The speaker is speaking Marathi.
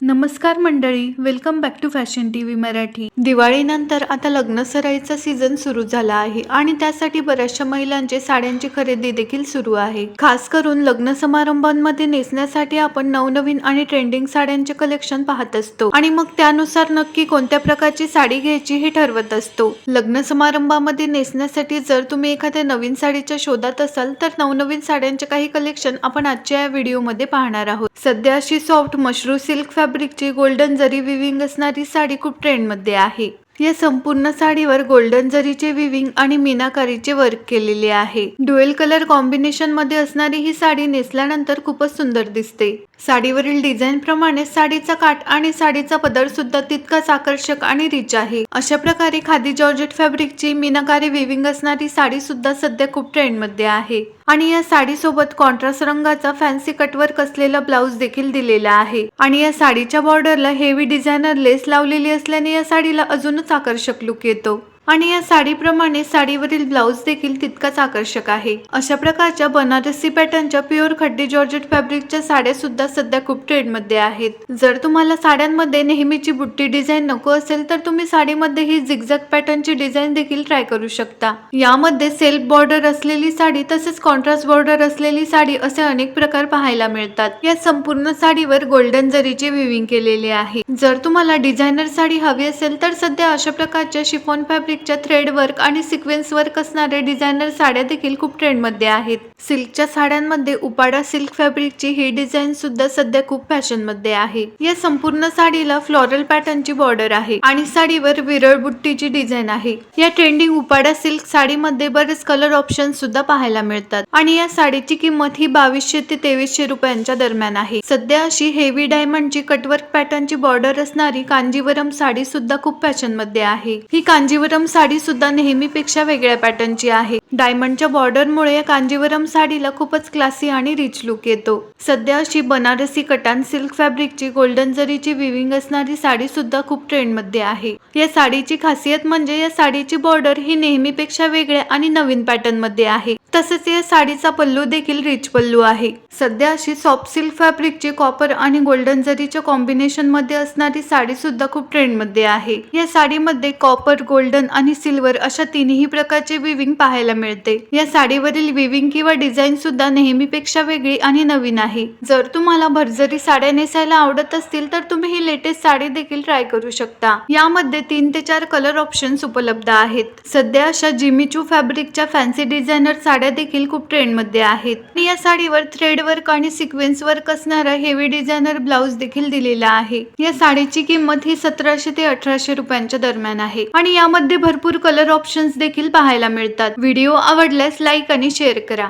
नमस्कार मंडळी welcome back to fashion T V Marathi. दिवाळीनंतर आता लग्न सराईचा सीझन सुरू झाला आहे आणि त्यासाठी बऱ्याचशा महिलांचे साड्यांची खरेदी देखील सुरू आहे. खास करून लग्न समारंभांमध्ये नेसण्यासाठी आपण नवनवीन आणि ट्रेंडिंग साड्यांचे कलेक्शन पाहत असतो. आणि मग त्यानुसार नक्की कोणत्या प्रकारची साडी घ्यायची हे ठरवत असतो. लग्न समारंभामध्ये नेसण्यासाठी जर तुम्ही एखाद्या नवीन साडीच्या शोधात असाल तर नवनवीन साड्यांचे काही कलेक्शन आपण आजच्या या व्हिडिओमध्ये पाहणार आहोत. सध्या अशी सॉफ्ट मशरू सिल्क फॅब्रिकची गोल्डन जरी विविंग असणारी साडी खूप ट्रेंडमध्ये आहे. या संपूर्ण साडीवर गोल्डन जरीचे विविंग आणि मीनाकारीचे वर्क केलेले आहे. ड्युएल कलर कॉम्बिनेशनमध्ये असणारी ही साडी नेसल्यानंतर खूपच सुंदर दिसते. साडीवरील डिझाईन प्रमाणे साडीचा काठ आणि साडीचा पदर सुद्धा तितकाच आकर्षक आणि रिच आहे. अशा प्रकारे खादी जॉर्जेट फॅब्रिकची मीनाकारी विविंग असणारी साडी सुद्धा सध्या खूप ट्रेंडमध्ये आहे. आणि या साडीसोबत कॉन्ट्रास्ट रंगाचा फॅन्सी कटवर्क असलेला ब्लाऊज देखील दिलेला आहे. आणि या साडीच्या बॉर्डरला हेवी डिझायनर लेस लावलेली असल्याने या साडीला अजूनच आकर्षक लुक येतो. आणि या साडीप्रमाणे साडीवरील ब्लाऊज देखील तितकाच आकर्षक आहे. अशा प्रकारच्या बनारसी पॅटर्नच्या प्युअर खड्डी जॉर्जेट फॅब्रिकच्या साड्या सुद्धा सध्या खूप ट्रेंडमध्ये आहेत. जर तुम्हाला साड्यांमध्ये नेहमीची बुट्टी डिझाईन नको असेल तर तुम्ही साडीमध्ये ही झिगझॅग पॅटर्नची डिझाईन देखील ट्राय करू शकता. यामध्ये सेल्फ बॉर्डर असलेली साडी तसेच कॉन्ट्रास्ट बॉर्डर असलेली साडी असे अनेक प्रकार पाहायला मिळतात. या संपूर्ण साडीवर गोल्डन जरीचे विविंग केलेले आहे. जर तुम्हाला डिझायनर साडी हवी असेल तर सध्या अशा प्रकारच्या शिफॉन फॅब्रिक फॅब्रिकच्या थ्रेड वर्क आणि सिक्वेन्स वर्क असणारे डिझायनर साड्या देखील खूप ट्रेंडमध्ये आहेत. सिल्कच्या साड्यांमध्ये उपाडा सिल्क फॅब्रिकची ही डिझाईन सुद्धा सध्या खूप फॅशनमध्ये आहे. या संपूर्ण साडीला फ्लोरल पॅटर्नची बॉर्डर आहे आणि साडीवर विरळ बुट्टीची डिझाईन आहे. या ट्रेंडिंग उपाडा सिल्क साडीमध्ये बरेच कलर ऑप्शन सुद्धा पाहायला मिळतात आणि या साडीची किंमत ही बावीसशे ते तेवीसशे रुपयांच्या दरम्यान आहे. सध्या अशी हेवी डायमंडची कटवर्क पॅटर्नची बॉर्डर असणारी कांजीवरम साडी सुद्धा खूप फॅशनमध्ये आहे. ही कांजीवरम साडी सुद्धा नेहमीपेक्षा वेगळ्या पॅटर्नची आहे. डायमंडच्या बॉर्डरमुळे या कांजीवरम साडीला खूपच क्लासी आणि रिच लुक येतो. सध्या अशी बनारसी कटान सिल्क फॅब्रिकची गोल्डन जरीची विविंग असणारी साडी सुद्धा खूप ट्रेंडमध्ये आहे. या साडीची खासियत म्हणजे या साडीची बॉर्डर ही नेहमीपेक्षा वेगळ्या आणि नवीन पॅटर्नमध्ये आहे. तसेच या साडीचा पल्लू देखील रिच पल्लू आहे. सध्या अशी सॉफ्ट सिल्क फॅब्रिकची कॉपर आणि गोल्डन जरीच्या कॉम्बिनेशनमध्ये असणारी साडी सुद्धा खूप ट्रेंडमध्ये आहे. या साडीमध्ये कॉपर गोल्डन आणि सिल्वर अशा तिन्ही प्रकारचे विविंग पाहायला मिळते. या साडीवरील विविंग किंवा डिझाईन सुद्धा नेहमीपेक्षा वेगळी आणि नवीन आहे. जर तुम्हाला भरजरी साड्या नेसायला आवडत असतील तर तुम्ही ही लेटेस्ट साडी देखील ट्राय करू शकता. यामध्ये तीन ते चार कलर ऑप्शन्स उपलब्ध आहेत. सध्या अशा जिमीचू फॅब्रिकच्या फॅन्सी डिझायनर साड्या देखील खूप ट्रेंडमध्ये आहेत. आणि या साडीवर थ्रेड वर्क आणि सिक्वेन्स वर्क असणारा हेवी डिझायनर ब्लाऊज देखील दिलेला आहे. या साडीची किंमत ही सतराशे ते अठराशे रुपयांच्या दरम्यान आहे. आणि यामध्ये भरपूर कलर ऑप्शन्स देखील पाहायला मिळतात. व्हिडिओ आवडल्यास लाईक आणि शेअर करा.